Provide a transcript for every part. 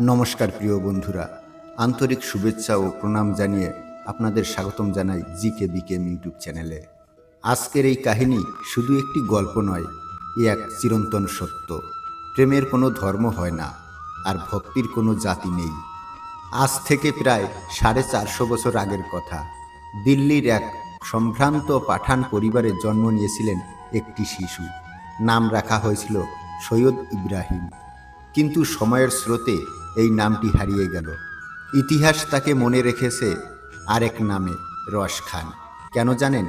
নমস্কার প্রিয় বন্ধুরা, আন্তরিক শুভেচ্ছা ও প্রণাম জানিয়ে আপনাদের স্বাগতম জানাই জি কে বিকেম ইউটিউব চ্যানেলে। আজকের এই কাহিনী শুধু একটি গল্প নয়, এ এক চিরন্তন সত্য। প্রেমের কোনো ধর্ম হয় না, আর ভক্তির কোনো জাতি নেই। আজ থেকে প্রায় সাড়ে চারশো বছর আগের কথা। দিল্লির এক সম্ভ্রান্ত পাঠান পরিবারে জন্ম নিয়েছিলেন একটি শিশু। নাম রাখা হয়েছিল সৈয়দ ইব্রাহিম। কিন্তু সময়ের স্রোতে এই নামটি হারিয়ে গেল। ইতিহাস তাকে মনে রেখেছে আরেক নামে রস খান। কেন জানেন?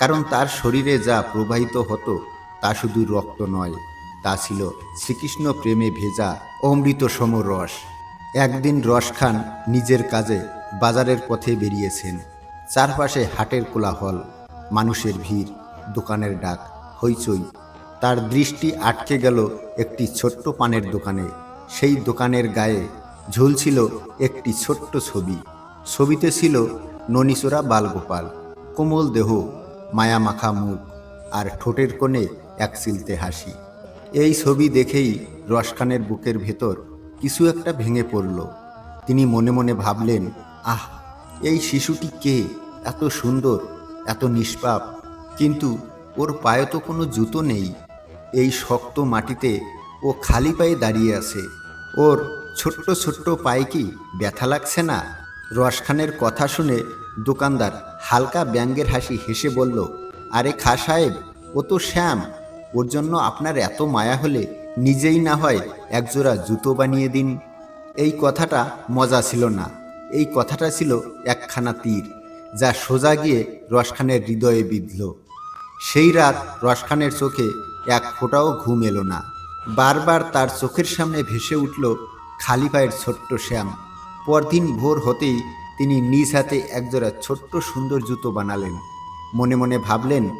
কারণ তার শরীরে যা প্রবাহিত হতো তা শুধু রক্ত নয়, তা ছিল শ্রীকৃষ্ণ প্রেমে ভেজা অমৃত সম রস। একদিন রস খান নিজের কাজে বাজারের পথে বেরিয়েছেন। চারপাশে হাটের কোলাহল, মানুষের ভিড়, দোকানের ডাক, হইচই। তার দৃষ্টি আটকে গেল একটি ছোট্ট পানের দোকানে। সেই দোকানের গায়ে ঝুলছিল একটি ছোট্ট ছবি। ছবিতে ছিল ননিচোরা বালগোপাল, কোমল দেহ, মায়ামাখা মুখ আর ঠোঁটের কোণে এক সিলতে হাসি। এই ছবি দেখেই রসখানের বুকের ভেতর কিছু একটা ভেঙে পড়ল। তিনি মনে মনে ভাবলেন, আহ, এই শিশুটি কে? এত সুন্দর, এত নিষ্পাপ। কিন্তু ওর পায়ে তো কোনো জুতো নেই। এই শক্ত মাটিতে ও খালি পায়ে দাঁড়িয়ে আছে। ওর ছোট্ট ছোট্ট পায়ে কি ব্যথা লাগছে না? রসখানের কথা শুনে দোকানদার হালকা ব্যঙ্গের হাসি হেসে বলল, আরে খা সাহেব, ও তো শ্যাম। ওর জন্য আপনার এত মায়া হলে নিজেই না হয় একজোড়া জুতো বানিয়ে দিন। এই কথাটা মজা ছিল না। এই কথাটা ছিল একখানা তীর, যা সোজা গিয়ে রসখানের হৃদয়ে বিঁধল। সেই রাত রসখানের চোখে এক ফোঁটাও ঘুম এলো না। বারবার তার চোখের সামনে ভেসে উঠল খালি পায়ের ছোট্ট শ্যাম। পরদিন ভোর হতেই তিনি নিজ হাতে একজোড়া ছোট্ট সুন্দর জুতো বানালেন। মনে মনে ভাবলেন,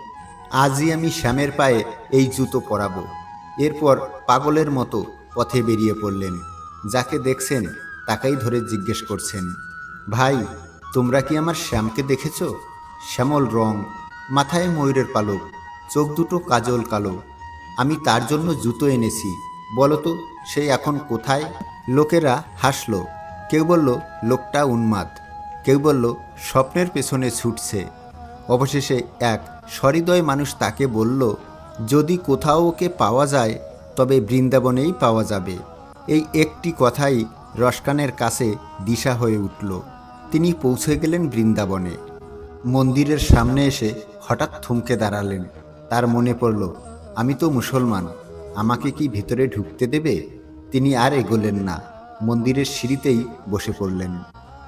আজই আমি শ্যামের পায়ে এই জুতো পরাবো। এরপর পাগলের মতো পথে বেরিয়ে পড়লেন। যাকে দেখছেন, তাকেই ধরে জিজ্ঞেস করছেন, ভাই, তোমরা কি আমার শ্যামকে দেখেছ? শ্যামল রং, মাথায় ময়ূরের পালক, চোখ দুটো কাজল কালো। আমি তার জন্য জুতো এনেছি। বলো তো, সে এখন কোথায়? লোকেরা হাসলো। কেউ বলল, লোকটা উন্মাদ। কেউ বলল, স্বপ্নের পেছনে ছুটছে। অবশেষে এক সহৃদয় মানুষ তাকে বলল, যদি কোথাও ওকে পাওয়া যায়, তবে বৃন্দাবনেই পাওয়া যাবে। এই একটি কথাই রসকানের কাছে দিশা হয়ে উঠল। তিনি পৌঁছে গেলেন বৃন্দাবনে। মন্দিরের সামনে এসে হঠাৎ থমকে দাঁড়ালেন। তার মনে পড়ল আমি তো মুসলমান, আমাকে কি ভিতরে ঢুকতে দেবে? তিনি আর এগোলেন না, মন্দিরের সিঁড়িতেই বসে পড়লেন।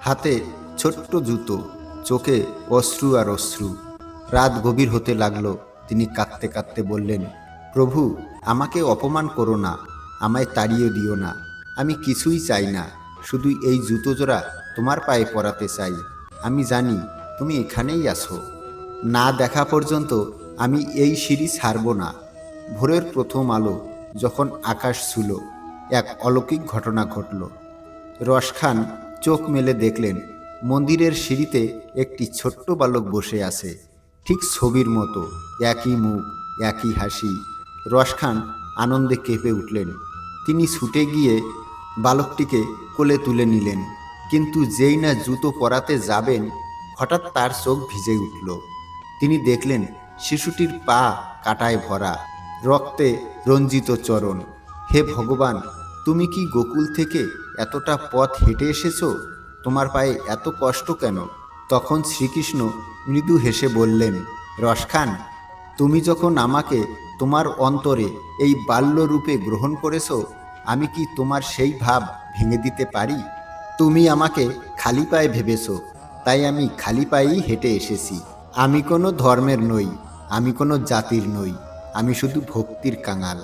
হাতে ছোট্ট জুতো, চোখে অশ্রু আর অশ্রু। রাত গভীর হতে লাগল, তিনি কাঁদতে কাঁদতে বললেন, প্রভু, আমাকে অপমান করো না, আমায় তাড়িয়ে দিও না। আমি কিছুই চাই না, শুধু এই জুতো জোড়া তোমার পায়ে পরাতে চাই। আমি জানি তুমি এখানেই আছো। না দেখা পর্যন্ত আমি এই সিঁড়ি ছাড়ব না। ভোরের প্রথম আলো যখন আকাশ ছুল, এক অলৌকিক ঘটনা ঘটল। রস খান চোখ মেলে দেখলেন, মন্দিরের সিঁড়িতে একটি ছোট্ট বালক বসে আছে, ঠিক ছবির মতো, একই মুখ, একই হাসি। রস খান আনন্দে কেঁপে উঠলেন। তিনি ছুটে গিয়ে বালকটিকে কোলে তুলে নিলেন, কিন্তু যেই না জুতো পরাতে যাবেন, হঠাৎ তার চোখ ভিজে উঠল। তিনি দেখলেন, শিশুটির পা কাটায় ভরা। রক্তে রঞ্জিত চরণ। হে ভগবান, তুমি কি গোকুল থেকে এতটা পথ হেঁটে এসেছ? তোমার পায়ে এত কষ্ট কেন? তখন শ্রীকৃষ্ণ মৃদু হেসে বললেন, রসখান, তুমি যখন আমাকে তোমার অন্তরে এই বাল্য রূপে গ্রহণ করেছ, আমি কি তোমার সেই ভাব ভেঙে দিতে পারি? তুমি আমাকে খালি পায়ে ভেবেছ, তাই আমি খালি পায়েই হেঁটে এসেছি। আমি কোনো ধর্মের নই, আমি কোনো জাতির নই। আমি শুধু ভক্তির কাঙাল।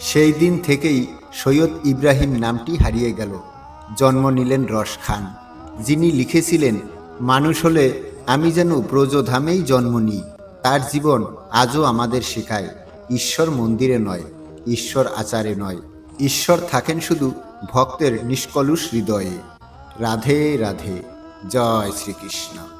সেই দিন থেকেই সৈয়দ ইব্রাহিম নামটি হারিয়ে গেল। জন্ম নিলেন রস খান। যিনি লিখেছিলেন, মানুষ হলে আমি যেন ব্রজধামেই জন্ম নিই। তার জীবন আজও আমাদের শেখায়। ঈশ্বর মন্দিরে নয়, ঈশ্বর আচারে নয়। ঈশ্বর থাকেন শুধু ভক্তের নিষ্কলুষ হৃদয়ে। রাধে রাধে। জয় শ্রীকৃষ্ণ।